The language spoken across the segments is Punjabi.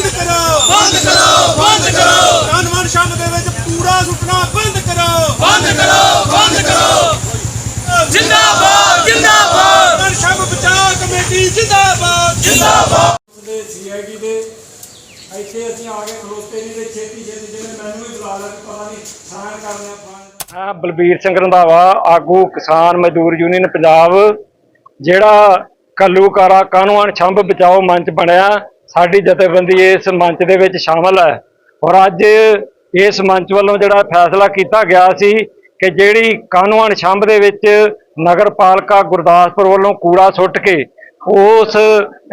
ਬੰਦ ਕਰੋ। ਬੰਦ ਕਰੋ ਬੰਦ ਕਰੋ। ਕਾਨਵਨ ਸ਼ਾਮ ਦੇ ਵਿੱਚ ਕੂੜਾ ਸੁੱਟਣਾ ਬੰਦ ਕਰੋ। ਬੰਦ ਕਰੋ ਬੰਦ ਕਰੋ। ਜਿੰਦਾਬਾਦ ਜਿੰਦਾਬਾਦ। ਕਾਨਵਨ ਸ਼ਾਮ ਬਚਾਅ ਕਮੇਟੀ ਜਿੰਦਾਬਾਦ। ਜਿੰਦਾਬਾਦ। ਦੇ ਸੀਆਈਡੀ ਦੇ ਇੱਥੇ ਅਸੀਂ ਆ ਕੇ ਖਲੋਤੇ ਨਹੀਂ ਤੇ ਛੇਤੀ ਛੇਤੀ ਜਿਹਨੇ ਮੈਨੂੰ ਵੀ ਬੁਲਾ ਲਿਆ ਕਿ ਪਤਾ ਨਹੀਂ ਸਾਇਨ ਕਰਨਾ ਹਾਂ ਬਲਬੀਰ ਸਿੰਘ ਰੰਧਾਵਾ ਆਗੂ ਕਿਸਾਨ ਮਜ਼ਦੂਰ ਯੂਨੀਅਨ ਪੰਜਾਬ ਜਿਹੜਾ ਕੱਲੂਕਾਰਾ ਕਾਨੂੰਨ ਛੰਭ ਬਚਾਓ ਮੰਚ ਬਣਿਆ। ਸਾਡੀ ਜਥੇਬੰਦੀ ਇਸ ਮੰਚ ਦੇ ਵਿੱਚ ਸ਼ਾਮਲ ਹੈ। ਔਰ ਅੱਜ ਇਸ ਮੰਚ ਵੱਲੋਂ ਜਿਹੜਾ ਫੈਸਲਾ ਕੀਤਾ ਗਿਆ ਸੀ ਕਿ ਜਿਹੜੀ ਕਾਨੂੰਨ ਛੰਭ ਦੇ ਵਿੱਚ ਨਗਰ ਪਾਲਿਕਾ ਗੁਰਦਾਸਪੁਰ ਵੱਲੋਂ ਕੂੜਾ ਸੁੱਟ ਕੇ ਉਸ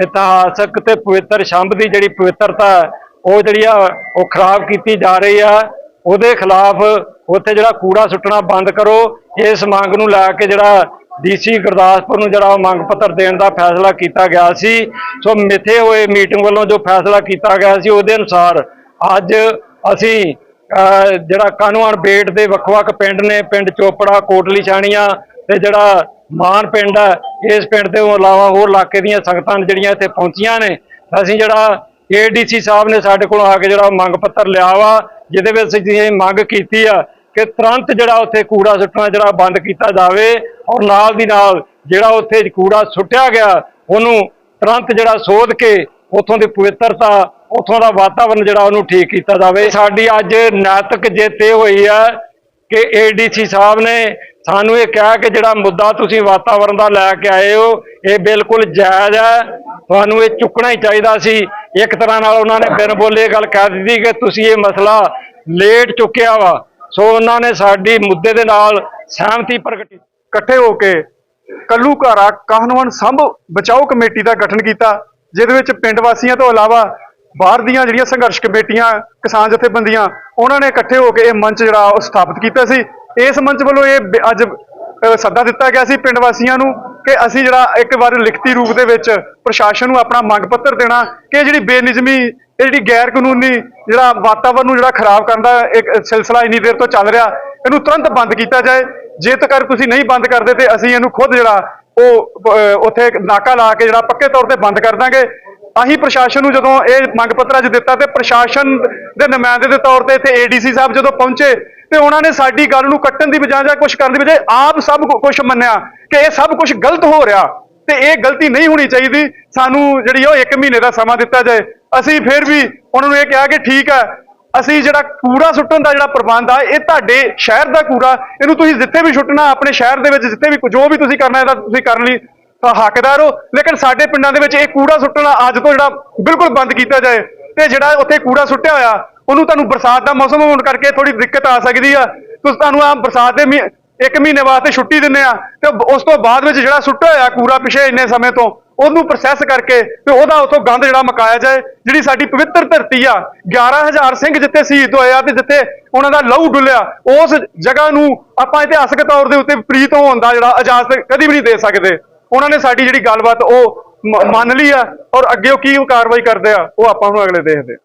ਇਤਿਹਾਸਕ ਤੇ ਪਵਿੱਤਰ ਛੰਭ ਦੀ ਜਿਹੜੀ ਪਵਿੱਤਰਤਾ ਹੈ, ਉਹ ਜਿਹੜੀ ਆ ਉਹ ਖਰਾਬ ਕੀਤੀ ਜਾ ਰਹੀ ਆ। ਉਹਦੇ ਖਿਲਾਫ ਉੱਥੇ ਜਿਹੜਾ ਕੂੜਾ ਸੁੱਟਣਾ ਬੰਦ ਕਰੋ। ਇਸ ਮੰਗ ਨੂੰ ਲੈ ਕੇ ਜਿਹੜਾ ਡੀਸੀ ਗੁਰਦਾਸਪੁਰ ਨੂੰ ਜਿਹੜਾ ਉਹ ਮੰਗ ਪੱਤਰ ਦੇਣ ਦਾ ਫੈਸਲਾ ਕੀਤਾ ਗਿਆ ਸੀ। ਸੋ ਮਿੱਥੇ ਹੋਏ ਮੀਟਿੰਗ ਵੱਲੋਂ ਜੋ ਫੈਸਲਾ ਕੀਤਾ ਗਿਆ ਸੀ, ਉਹਦੇ ਅਨੁਸਾਰ ਅੱਜ ਅਸੀਂ ਜਿਹੜਾ ਕਾਨੂੰਨ ਬੇਟ ਦੇ ਵੱਖ-ਵੱਖ ਪਿੰਡ ਨੇ, ਪਿੰਡ ਚੋਪੜਾ, ਕੋਟਲੀ, ਛਾਣੀਆਂ ਤੇ ਜਿਹੜਾ ਮਾਨ ਪਿੰਡ ਹੈ ਇਸ ਪਿੰਡ ਦੇ ਇਲਾਵਾ ਹੋਰ ਇਲਾਕੇ ਦੀਆਂ ਸੰਗਤਾਂ ਨੇ ਜਿਹੜੀਆਂ ਇੱਥੇ ਪਹੁੰਚੀਆਂ ਨੇ, ਅਸੀਂ ਜਿਹੜਾ ਏਡੀਸੀ ਸਾਹਿਬ ਨੇ ਸਾਡੇ ਕੋਲ ਆ ਕੇ ਜਿਹੜਾ ਮੰਗ ਪੱਤਰ ਲਿਆ ਵਾ, ਜਿਹਦੇ ਵਿੱਚ ਅਸੀਂ ਇਹ ਮੰਗ ਕੀਤੀ ਆ ਕਿ ਤੁਰੰਤ ਜਿਹੜਾ ਉੱਥੇ ਕੂੜਾ ਸੁੱਟਣਾ, ਜਿਹੜਾ ਬੰਦ ਕੀਤਾ ਜਾਵੇ ਔਰ ਨਾਲ ਦੀ ਨਾਲ ਜਿਹੜਾ ਉੱਥੇ ਕੂੜਾ ਸੁੱਟਿਆ ਗਿਆ, ਉਹਨੂੰ ਤੁਰੰਤ ਜਿਹੜਾ ਸੋਧ ਕੇ ਉੱਥੋਂ ਦੀ ਪਵਿੱਤਰਤਾ, ਉੱਥੋਂ ਦਾ ਵਾਤਾਵਰਨ ਜਿਹੜਾ ਉਹਨੂੰ ਠੀਕ ਕੀਤਾ ਜਾਵੇ। ਸਾਡੀ ਅੱਜ ਨੈਤਿਕ ਜਿੱਤ ਇਹ ਹੋਈ ਆ ਕਿ ਏਡੀਸੀ ਸਾਹਿਬ ਨੇ ਸਾਨੂੰ ਇਹ ਕਿਹਾ ਕਿ ਜਿਹੜਾ ਮੁੱਦਾ ਤੁਸੀਂ ਵਾਤਾਵਰਣ ਦਾ ਲੈ ਕੇ ਆਏ ਹੋ, ਇਹ ਬਿਲਕੁਲ ਜਾਇਜ਼ ਹੈ। ਤੁਹਾਨੂੰ ਇਹ ਚੁੱਕਣਾ ਹੀ ਚਾਹੀਦਾ ਸੀ। ਇੱਕ ਤਰ੍ਹਾਂ ਨਾਲ ਉਹਨਾਂ ਨੇ ਬਿਨ ਬੋਲੇ ਇਹ ਗੱਲ ਕਹਿ ਦਿੱਤੀ ਕਿ ਤੁਸੀਂ ਇਹ ਮਸਲਾ ਲੇਟ ਚੁੱਕਿਆ ਵਾ। ਸੋ ਉਹਨਾਂ ਨੇ ਸਾਡੀ ਮੁੱਦੇ ਦੇ ਨਾਲ ਸਹਿਮਤੀ ਪ੍ਰਗਟ ਇਕੱਠੇ ਹੋ ਕੇ ਕੱਲੂਘਾਰਾ ਕਾਹਨਵਨ ਸੰਭ ਬਚਾਓ ਕਮੇਟੀ ਦਾ ਗਠਨ ਕੀਤਾ, ਜਿਹਦੇ ਵਿੱਚ ਪਿੰਡ ਵਾਸੀਆਂ ਤੋਂ ਇਲਾਵਾ ਬਾਹਰ ਦੀਆਂ ਜਿਹੜੀਆਂ ਸੰਘਰਸ਼ ਕਮੇਟੀਆਂ, ਕਿਸਾਨ ਜਥੇਬੰਦੀਆਂ, ਉਹਨਾਂ ਨੇ ਇਕੱਠੇ ਹੋ ਕੇ ਇਹ ਮੰਚ ਜਿਹੜਾ ਉਹ ਸਥਾਪਿਤ ਕੀਤਾ ਸੀ। ਇਸ ਮੰਚ ਵੱਲੋਂ ਇਹ ਅੱਜ ਸੱਦਾ ਦਿੱਤਾ ਗਿਆ ਸੀ ਪਿੰਡ ਵਾਸੀਆਂ ਨੂੰ ਕਿ ਅਸੀਂ ਜਿਹੜਾ ਇੱਕ ਵਾਰ ਲਿਖਤੀ ਰੂਪ ਦੇ ਵਿੱਚ ਪ੍ਰਸ਼ਾਸਨ ਨੂੰ ਆਪਣਾ ਮੰਗ ਪੱਤਰ ਦੇਣਾ, ਕਿ ਇਹ ਜਿਹੜੀ ਬੇਨਿਜ਼ਮੀ, ਇਹ ਜਿਹੜੀ ਗੈਰ ਕਾਨੂੰਨੀ ਜਿਹੜਾ ਵਾਤਾਵਰਨ ਨੂੰ ਜਿਹੜਾ ਖਰਾਬ ਕਰਨ ਦਾ ਇੱਕ ਸਿਲਸਿਲਾ ਇੰਨੀ ਦੇਰ ਤੋਂ ਚੱਲ ਰਿਹਾ, ਇਹਨੂੰ ਤੁਰੰਤ ਬੰਦ ਕੀਤਾ ਜਾਏ। ਜੇ ਤੱਕ ਤੁਸੀਂ ਨਹੀਂ ਬੰਦ ਕਰਦੇ ਤੇ ਅਸੀਂ ਇਹਨੂੰ ਖੁਦ ਜਿਹੜਾ ਉਹ ਉੱਥੇ ਨਾਕਾ ਲਾ ਕੇ ਜਿਹੜਾ ਪੱਕੇ ਤੌਰ ਤੇ ਬੰਦ ਕਰ ਦਾਂਗੇ। ਅਸੀਂ ਪ੍ਰਸ਼ਾਸਨ ਨੂੰ ਜਦੋਂ ਇਹ ਮੰਗ ਪੱਤਰ ਅੱਜ ਦਿੱਤਾ ਤੇ ਪ੍ਰਸ਼ਾਸਨ ਦੇ ਨੁਮਾਇੰਦੇ ਦੇ ਤੌਰ ਤੇ ਇੱਥੇ ਏਡੀਸੀ ਸਾਹਿਬ ਜਦੋਂ ਪਹੁੰਚੇ ਤੇ ਉਹਨਾਂ ਨੇ ਸਾਡੀ ਗੱਲ ਨੂੰ ਕੱਟਣ ਦੀ ਬਜਾਏ ਜਾਂ ਕੁਝ ਕਰਨ ਦੀ ਬਜਾਏ ਆਪ ਸਭ ਕੁਝ ਮੰਨਿਆ ਕਿ ਇਹ ਸਭ ਕੁਝ ਗਲਤ ਹੋ ਰਿਹਾ ਤੇ ਇਹ ਗਲਤੀ ਨਹੀਂ ਹੋਣੀ ਚਾਹੀਦੀ। ਸਾਨੂੰ ਜਿਹੜੀ ਉਹ 1 ਮਹੀਨੇ ਦਾ ਸਮਾਂ ਦਿੱਤਾ ਜਾਏ। ਅਸੀਂ ਫਿਰ ਵੀ ਉਹਨਾਂ ਨੂੰ ਇਹ ਕਿਹਾ ਕਿ ਠੀਕ ਹੈ ਅਸੀਂ ਜਿਹੜਾ ਕੂੜਾ ਸੁੱਟਣ ਦਾ ਜਿਹੜਾ ਪ੍ਰਬੰਧ ਆ, ਇਹ ਤੁਹਾਡੇ ਸ਼ਹਿਰ ਦਾ ਕੂੜਾ, ਇਹਨੂੰ ਤੁਸੀਂ ਜਿੱਥੇ ਵੀ ਸੁੱਟਣਾ, ਆਪਣੇ ਸ਼ਹਿਰ ਦੇ ਵਿੱਚ ਜਿੱਥੇ ਵੀ ਜੋ ਵੀ ਤੁਸੀਂ ਕਰਨਾ ਇਹਦਾ ਤੁਸੀਂ ਕਰਨ ਲਈ ਹੱਕਦਾਰ ਹੋ। ਲੇਕਿਨ ਸਾਡੇ ਪਿੰਡਾਂ ਦੇ ਵਿੱਚ ਇਹ ਕੂੜਾ ਸੁੱਟਣਾ ਅੱਜ ਤੋਂ ਜਿਹੜਾ ਬਿਲਕੁਲ ਬੰਦ ਕੀਤਾ ਜਾਏ ਤੇ ਜਿਹੜਾ ਉੱਥੇ ਕੂੜਾ ਸੁੱਟਿਆ ਹੋਇਆ, ਉਹਨੂੰ ਤੁਹਾਨੂੰ ਬਰਸਾਤ ਦਾ ਮੌਸਮ ਹੋਣ ਕਰਕੇ ਥੋੜੀ ਦਿੱਕਤ ਆ ਸਕਦੀ ਆ। ਤੁਸੀਂ ਤੁਹਾਨੂੰ ਆ ਬਰਸਾਤ ਦੇ ਮਹੀ- ਇੱਕ ਮਹੀਨੇ ਵਾਸਤੇ ਛੁੱਟੀ ਦਿੰਨੇ ਆ ਤੇ ਉਸ ਤੋਂ ਬਾਅਦ ਵਿੱਚ ਜਿਹੜਾ ਸੁੱਟਿਆ ਹੋਇਆ ਕੂੜਾ ਪਿਛੇ ਇੰਨੇ ਸਮੇਂ ਤੋਂ, ਉਹਨੂੰ ਪ੍ਰੋਸੈਸ ਕਰਕੇ ਤੇ ਉਹਦਾ ਉਥੋਂ ਗੰਦ ਜਿਹੜਾ ਮਕਾਇਆ ਜਾਏ, ਜਿਹੜੀ ਸਾਡੀ ਪਵਿੱਤਰ ਧਰਤੀ ਆ 11000 ਸਿੰਘ ਜਿੱਥੇ ਸ਼ਹੀਦ ਹੋਏ ਆ ਤੇ ਜਿੱਥੇ ਉਹਨਾਂ ਦਾ ਲਹੂ ਡੁੱਲਿਆ, ਉਸ ਜਗ੍ਹਾ ਨੂੰ ਆਪਾਂ ਇਤਿਹਾਸਕ ਤੌਰ ਦੇ ਉੱਤੇ ਪ੍ਰੀਤ ਹੋਣ ਦਾ ਜਿਹੜਾ ਇਜਾਜ਼ਤ ਕਦੀ ਵੀ ਨਹੀਂ ਦੇ ਸਕਦੇ। ਉਹਨਾਂ ਨੇ ਸਾਡੀ ਜਿਹੜੀ ਗੱਲਬਾਤ ਉਹ ਮੰਨ ਲਈ ਆ ਔਰ ਅੱਗੇ ਉਹ ਕੀ ਕਾਰਵਾਈ ਕਰਦੇ ਆ, ਉਹ ਆਪਾਂ ਨੂੰ ਅਗਲੇ ਦੇਖਦੇ ਆ।